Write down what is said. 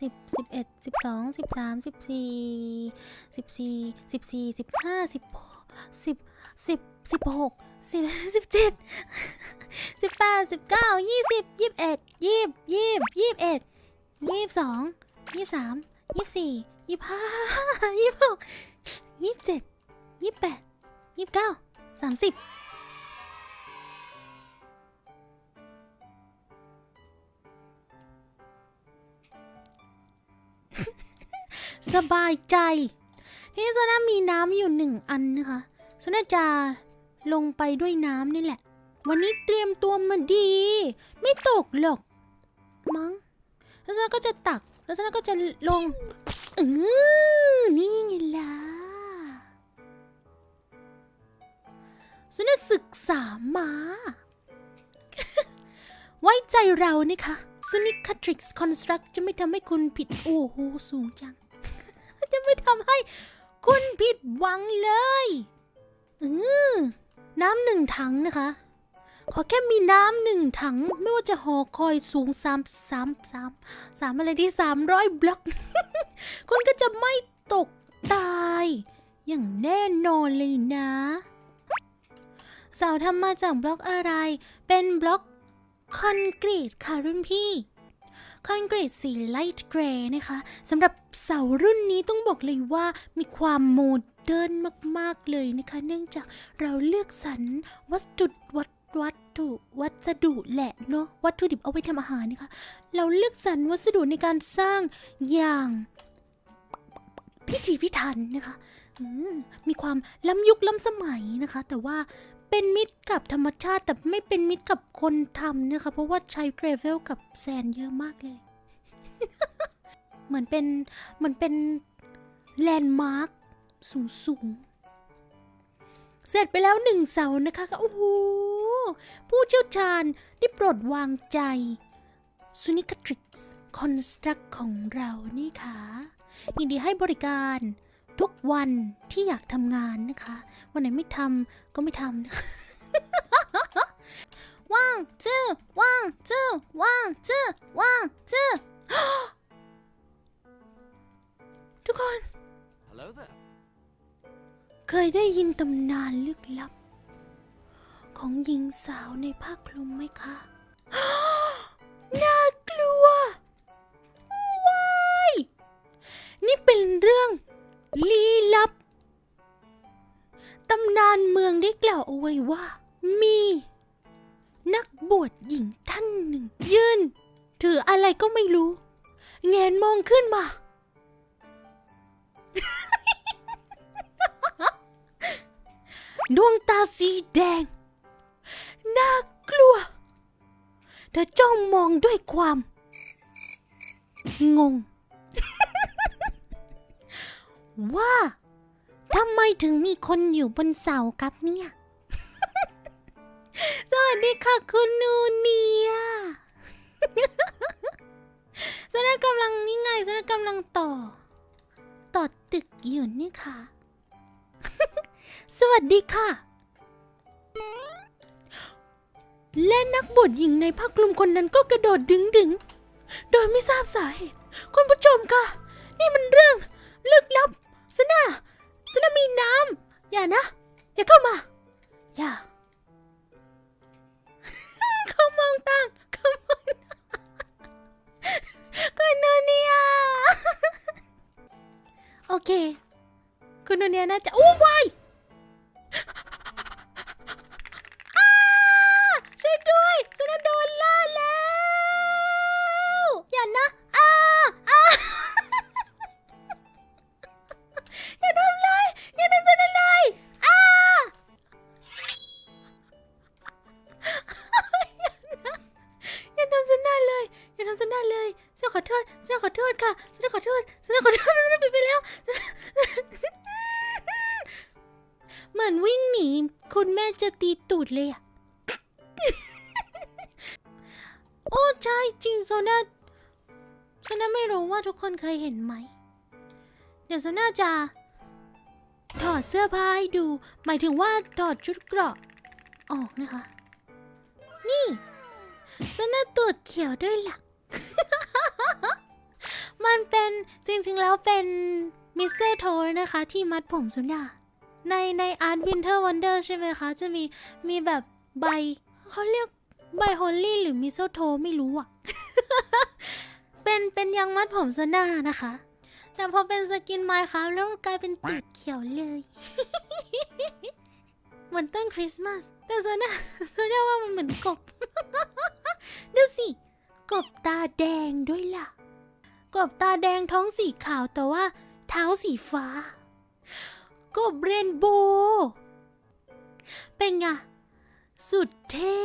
สิบสิบเอ็ดสิบสองสิบสามสิบสี่สิบสี่สิบสี่สิบห้าสิบสิบสิบสิบหกสิบสิบเจ็ดสิบแปดสิบเก้ายี่สิบยี่สิบเอ็ดยี่สิบยี่สิบยี่สิบเอ็ดยี่สิบสองยี่สิบสามยี่สิบสี่ยี่สิบห้ายี่สิบหกยี่สิบเจ็ดยี่สิบแปดยี่สิบเก้าสามสิบ สบายใจทีนี้โซน่ามีน้ำอยู่หนึ่งอันนะคะโซน่าจะลงไปด้วยน้ำนี่แหละ วันนี้เตรียมตัวมาดี ไม่ตกหรอกมั้งแล้วโซน่าก็จะตัก แล้วโซน่าก็จะลงอือนี่ไงล่ะโซน่าศึกษามาไว้ใจเรานี่ค่ะ s o n i c a t r i x Construct จะไม่ทำให้คุณผิด โอ้โห สูงจัง ไม่ทำให้คุณผิดหวังเลยอือน้ำหนึ่งถังนะคะ ขอแค่มีน้ำหนึ่งถัง ไม่ว่าจะหอคอยสูงสามสามสามสามอะไรที่สามร้อยบล็อก คุณก็จะไม่ตกตาย อย่างแน่นอนเลยนะเสาทำมาจากบล็อกอะไร เป็นบล็อกคอนกรีตค่ะรุ่นพี่ คอนกรีตสีไลท์เกรย์นะคะสำหรับเสารุ่นนี้ต้องบอกเลยว่ามีความโมเดิร์นมากๆเลยนะคะ เนื่องจากเราเลือกสรรวัสดุวัตวัตถุวัสดุแหละเนาะวัตถุดิบเอาไว้ทำอาหารนะคะ เราเลือกสรรวัสดุในการสร้างอย่างพิถีพิถันนะคะมมีความล้ำยุคล้ำสมัยนะคะ แต่ว่า เป็นมิตรกับธรรมชาติแต่ไม่เป็นมิตรกับคนทำนะคะเพราะว่าใช้เกรเวลกับแซนเยอะมากเลย เหมือนเป็นเหมือนเป็นแลนด์มาร์คสูงสูงๆเสร็จไปแล้วหนึ่งเสานะคะก็โอ้โหผู้เชี่ยวชาญได้โปรดวางใจ s u n i c a t r i x Construct ของเรานี่ค่ะ ยินดีให้บริการ ทุกวันที่อยากทำงานนะคะ วันไหนไม่ทำก็ไม่ทำนะคะว่างจื้อว่างจื้อว่างจื้อว่างจื้อทุกคน Hello there. เคยได้ยินตำนานลึกลับ ของหญิงสาวในผ้าคลุมไหมคะ ได้กล่าวเอาไว้ว่า มี นักบวชหญิงท่านหนึ่ง ยืนถืออะไรก็ไม่รู้ แงนมองขึ้นมา ดวงตาสีแดง น่ากลัว เธอจ้องมองด้วยความ งง ว่าทำไมถึงมีคนอยู่บนเสาครับเนี่ย วัสดีค่ะคุณนูเนียฉันกำลังนี่ไงฉันกำลังต่อ ต่อตึกอยู่นี่ค่ะ สวัสดีค่ะ และนักบวชหญิงในผ้าคลุมคนนั้นก็กระโดดดึงดึง โดยไม่ทราบสาเหตุ คุณผู้ชมค่ะ นี่มันเรื่องลึกลับสนะสนะมีน้ำอย่านะ อย่าเข้ามา อย่า เขามองตามเขามองตามคุณโนเนียโอเค คุณโนเนียน่าจะอู้วาย อย่าทำฉันนั่นเลยฉันขอโทษฉันขอโทษค่ะฉันขอโทษฉันขอโทษฉันผิดไปแล้ว เหมือนวิ่งหนีคุณแม่จะตีตูดเลยอะโอ้ใช่จริงโซน่าโซน่าไม่รู้ว่าทุกคนเคยเห็นไหม เดี๋ยวโซน่าจะ ถอดเสื้อผ้าให้ดู หมายถึงว่าถอดชุดเกราะ ออกนะคะ นี่โซน่าตูดเขียวด้วยล่ะ มันเป็นจริงๆแล้วเป็นมิสเตอร์โทนะคะที่มัดผมสุนยาในในอาร์ตวินเทอร์วันเดอร์ใช่ไหมคะ จะมีมีแบบใบเขาเรียกใบฮอลลี่หรือมิสเตอร์โทไม่รู้อะ เป็นเป็นยางมัดผมสุนยานะคะ แต่พอเป็นสกินไมค์ครับแล้วกลายเป็นตูดเขียวเลย เหมือนต้นคริสต์มาส แต่โซน่าโซน่าว่ามันเหมือนกบ ดูสิ กบตาแดงด้วยล่ะ กบตาแดงท้องสีขาวแต่ว่า เท้าสีฟ้า กบเรนโบว์เป็นไงสุดเท่